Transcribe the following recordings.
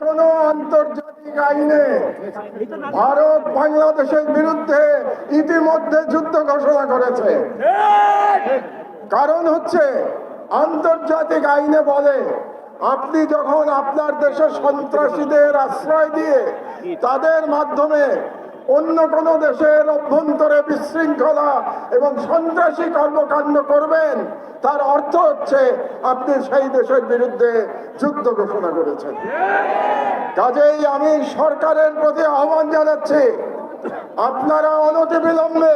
কোন আন্তর্জাতিক আইনে ভারত বাংলাদেশের বিরুদ্ধে ইতিমধ্যে যুদ্ধ ঘোষণা করেছে। কারণ হচ্ছে, আন্তর্জাতিক আইনে বলে, আপনি যখন আপনার দেশের সন্ত্রাসীদের আশ্রয় দিয়ে তাদের মাধ্যমে অন্য কোন দেশের অভ্যন্তরে বিশৃঙ্খলা এবং সন্ত্রাসী কর্মকাণ্ড করবেন তার অর্থ হচ্ছে আপনি সেই দেশের বিরুদ্ধে যুদ্ধ ঘোষণা করেছেন। কাজেই আমি সরকারের প্রতি আহ্বান জানাচ্ছি আপনারা অনতিবিলম্বে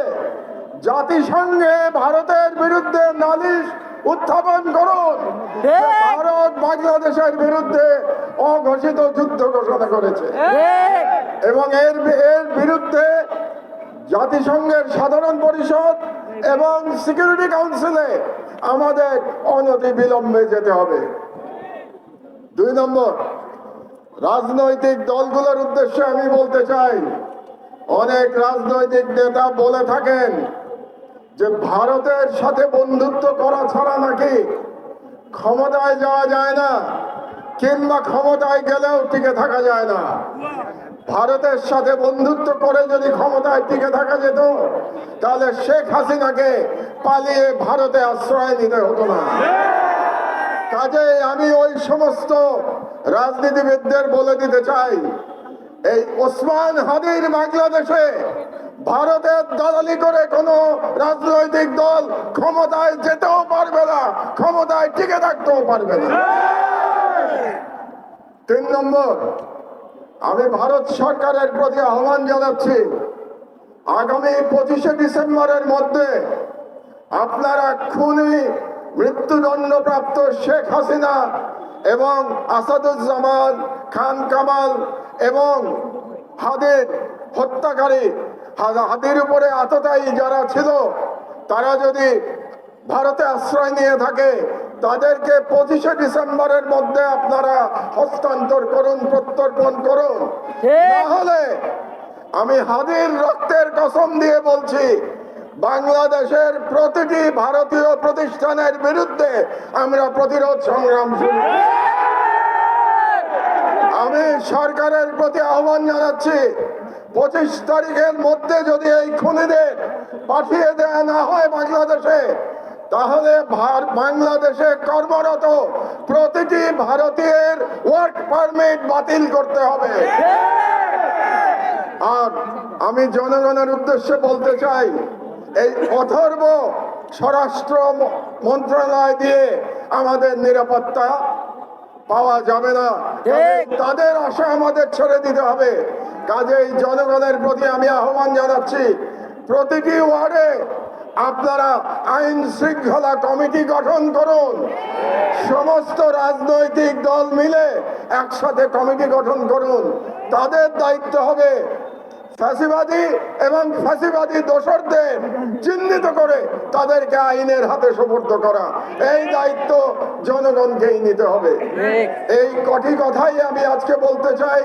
জাতিসংঘে ভারতের বিরুদ্ধে নালিশ উত্থাপন করুন ভারত বাংলাদেশের বিরুদ্ধে অঘোষিত যুদ্ধ ঘোষণা করেছে। এবং এর এর বিরুদ্ধে জাতিসংঘের সাধারণ পরিষদ এবং সিকিউরিটি কাউন্সিলে আমাদের অনতি বিলম্বে যেতে হবে। দুই নম্বর, রাজনৈতিক দলগুলোর উদ্দেশ্যে আমি বলতে চাই, অনেক রাজনৈতিক নেতা বলে থাকেন যে ভারতের সাথে বন্ধুত্ব করা ছাড়া নাকি ক্ষমতায় যাওয়া যায় না। কিংবা ক্ষমতায় গেলেও টিকে থাকা যায় না। ভারতের সাথে বন্ধুত্ব করে যদি ক্ষমতায় টিকে থাকা যেত, তাহলে শেখ হাসিনাকে পালিয়ে ভারতে আশ্রয় নিতে হতো না। কাজে আমি ওই সমস্ত রাজনীতিবিদদের বলে দিতে চাই, এই ওসমান হাদির বাংলাদেশে ভারতের দালালি করে কোনো রাজনৈতিক দল ক্ষমতায় যেতেও পারবে না, ক্ষমতায় টিকে থাকতেও পারবে না। তিন নম্বর, আমি ভারত সরকারের প্রতি আহ্বান জানাচ্ছি, আগামী পঁচিশে ডিসেম্বরের মধ্যে আপনারা খুনি মৃত্যুদণ্ডপ্রাপ্ত শেখ হাসিনা এবং আসাদুজ্জামান খান কামাল এবং হাদের হত্যাকারী হাদির উপরে আততায়ী যারা ছিল, তারা যদি ভারতে আশ্রয় নিয়ে থাকে তাদেরকে পঁচিশে ডিসেম্বরের মধ্যে আপনারা হস্তান্তর করুন প্রত্যর্পণ করুন। না হলে আমি হাদির রক্তের কসম দিয়ে বলছি বাংলাদেশের প্রতিটি ভারতীয় প্রতিষ্ঠানের বিরুদ্ধে আমরা প্রতিরোধ সংগ্রাম শুরু আমি সরকারের প্রতি আহ্বান জানাচ্ছি পঁচিশ তারিখের মধ্যে যদি এই খুনিদের পাঠিয়ে দেওয়া না হয় বাংলাদেশে তাহলে বাংলাদেশে কর্মরত প্রতিটি ভারতীয়ের ওয়ার্ক পারমিট বাতিল করতে হবে। আর আমি জনগণের উদ্দেশ্যে বলতে চাই এই অথর্ব স্বরাষ্ট্র মন্ত্রণালয় দিয়ে আমাদের নিরাপত্তা পাওয়া যাবে না। তাদের আশা আমাদের ছেড়ে দিতে হবে। কাজেই জনগণের প্রতি আমি আহ্বান জানাচ্ছি প্রতিটি ওয়ার্ডে আপনারা আইন শৃঙ্খলা কমিটি গঠন করুন। সমস্ত রাজনৈতিক দল মিলে একসাথে কমিটি গঠন করুন। তাদের দায়িত্ব হবে ফাঁসিবাদী এবং ফাঁসিবাদী দোষরদের চিহ্নিত করে তাদেরকে আইনের হাতে সুপর্দ করা। এই দায়িত্ব জনগণকেই নিতে হবে। এই কটি কথাই আমি আজকে বলতে চাই।